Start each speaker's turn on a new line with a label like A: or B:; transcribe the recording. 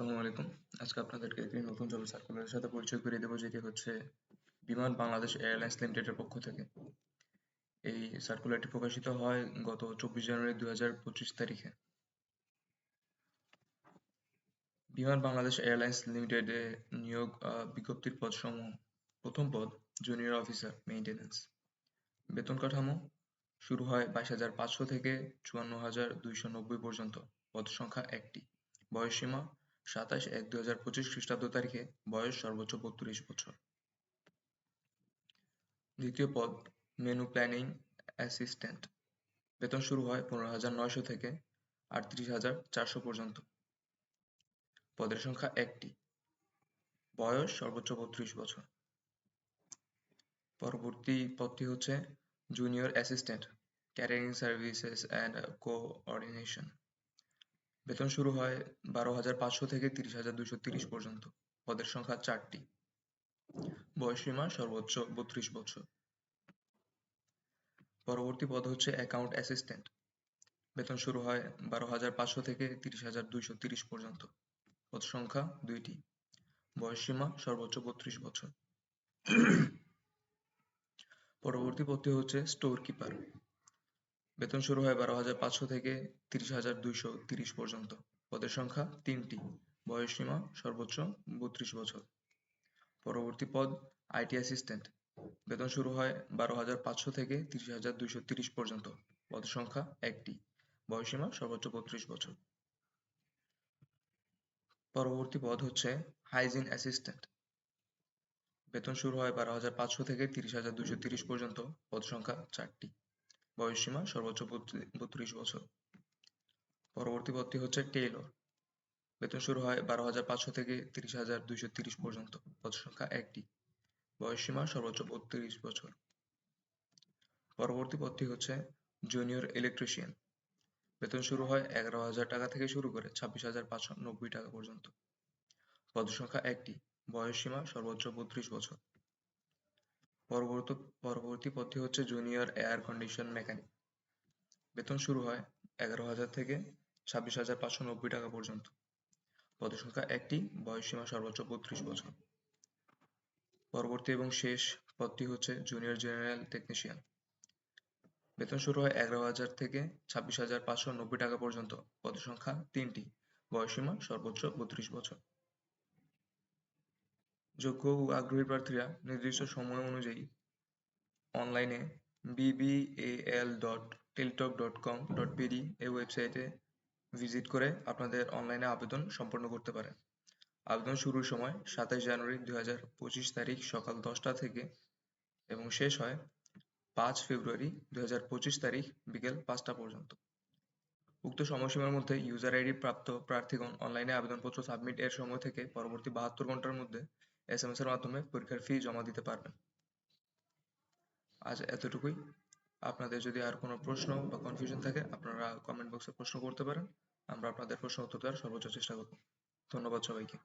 A: আসসালামু আলাইকুম। আজকে আপনাদেরকে একটি নতুন জব সার্কুলারের সাথে পরিচয় করিয়ে দেবো, যেটি হচ্ছে বিমান বাংলাদেশ এয়ারলাইন্স লিমিটেডের পক্ষ থেকে। এই সার্কুলারটি প্রকাশিত হয় গত চব্বিশ জানুয়ারি দুই হাজার পঁচিশ তারিখে। বিমান বাংলাদেশ এয়ারলাইন্স লিমিটেডে নিয়োগ বিজ্ঞপ্তির পদ সমূহ প্রথম পদ জুনিয়র অফিসার মেইনটেনেন্স বেতন কাঠামো, শুরু হয় বাইশ হাজার পাঁচশো থেকে চুয়ান্ন হাজার দুইশো নব্বই পর্যন্ত। পদ সংখ্যা একটি। বয়সসীমা সাতাশ এক দুই হাজার পঁচিশ খ্রিস্টাব্দ তারিখে বয়স সর্বোচ্চ বত্রিশ বছর। দ্বিতীয় পদ, মেনু প্ল্যানিং অ্যাসিস্ট্যান্ট। বেতন শুরু হয় পনেরো হাজার নয়শো থেকে আটত্রিশ হাজার চারশো পর্যন্ত। পদের সংখ্যা একটি। বয়স সর্বোচ্চ বত্রিশ বছর। পরবর্তী পদটি হচ্ছে জুনিয়র অ্যাসিস্ট্যান্ট ক্যারিয়ারিং সার্ভিসেস অ্যান্ড কোঅর্ডিনেশন বেতন শুরু হয় বারো হাজার পাঁচশো থেকে তিরিশ হাজার দুশো তিরিশ পর্যন্ত। পদের সংখ্যা চারটি। বয়সীমা সর্বোচ্চ বত্রিশ বছর। পরবর্তী পদ হচ্ছে অ্যাকাউন্ট অ্যাসিস্ট্যান্ট বেতন শুরু হয় বারো হাজার পাঁচশো থেকে তিরিশ হাজার দুইশো তিরিশ পর্যন্ত। পদ সংখ্যা দুইটি। বয়সীমা সর্বোচ্চ বত্রিশ বছর। পরবর্তী পদটি হচ্ছে স্টোর কিপার বেতন শুরু হয় বারো হাজার পাঁচশো থেকে তিরিশ হাজার দুইশো তিরিশ পর্যন্ত। পদের সংখ্যা তিনটি। বয়স সীমা সর্বোচ্চ বত্রিশ বছর। পরবর্তী পদ আইটি অ্যাসিস্ট্যান্ট। বেতন শুরু হয় বারো হাজার পাঁচশো থেকে তিরিশ হাজার দুইশো তিরিশ পর্যন্ত। পদ সংখ্যা একটি। বয়সীমা সর্বোচ্চ বত্রিশ বছর। পরবর্তী পদ হচ্ছে হাইজিন অ্যাসিস্ট্যান্ট। বেতন শুরু হয় বারো হাজার পাঁচশো থেকে তিরিশ হাজার দুইশো তিরিশ পর্যন্ত। পদ সংখ্যা চারটি। বয়সসীমা সর্বোচ্চ বত্রিশ বছর। পরবর্তী পদটি হচ্ছে টেইলর বেতন শুরু হয় বারো হাজার পাঁচশো থেকে তিরিশ হাজার দুইশো তিরিশ পর্যন্ত। পদ সংখ্যা একটি। বয়সসীমা সর্বোচ্চ বত্রিশ বছর। পরবর্তী পদটি হচ্ছে জুনিয়র ইলেকট্রিশিয়ান। বেতন শুরু হয় এগারো হাজার টাকা থেকে শুরু করে ছাব্বিশ হাজার পাঁচশো নব্বই টাকা পর্যন্ত। পদ সংখ্যা একটি। বয়সসীমা সর্বোচ্চ বত্রিশ বছর। পরবর্তী পদটি হচ্ছে জুনিয়র এয়ার কন্ডিশন মেকানিক বেতন শুরু হয় এগারো হাজার থেকে ছাব্বিশ হাজার পাঁচশো নব্বই টাকা পর্যন্ত। পদসংখ্যা একটি বয়সসীমা সর্বোচ্চ বত্রিশ বছর। পরবর্তী এবং শেষ পদটি হচ্ছে জুনিয়র জেনারেল টেকনিশিয়ান বেতন শুরু হয় এগারো হাজার থেকে ছাব্বিশ হাজার পাঁচশো নব্বই টাকা পর্যন্ত। পদসংখ্যা তিনটি বয়সসীমা সর্বোচ্চ বত্রিশ বছর। যোগ্য ও আগ্রহী প্রার্থীরা নির্দিষ্ট সময় অনুযায়ী অনলাইনে BBL dot Teletalk dot com dot BD এই ওয়েবসাইটে ভিজিট করে আপনাদের অনলাইনে আবেদন সম্পন্ন করতে পারেন। আবেদন শুরুর সময় সাতাশ জানুয়ারি দুই হাজার পঁচিশ তারিখ সকাল দশটা থেকে এবং শেষ হয় পাঁচ ফেব্রুয়ারি দুই হাজার পঁচিশ তারিখ বিকেল পাঁচটা পর্যন্ত। উক্ত সময়সীমার মধ্যে ইউজার আইডি প্রাপ্ত প্রার্থীগণ অনলাইনে আবেদনপত্র সাবমিট এর সময় থেকে পরবর্তী বাহাত্তর ঘণ্টার মধ্যে এস এম এস এর মাধ্যমে পরীক্ষার ফি জমা দিতে পারবেন। আজ এতটুকুই। আপনাদের যদি আর কোনো প্রশ্ন বা কনফিউশন থাকে, আপনারা কমেন্ট বক্সে প্রশ্ন করতে পারেন। আমরা আপনাদের প্রশ্ন উত্তর দেওয়ার সর্বোচ্চ চেষ্টা করব। ধন্যবাদ সবাইকে।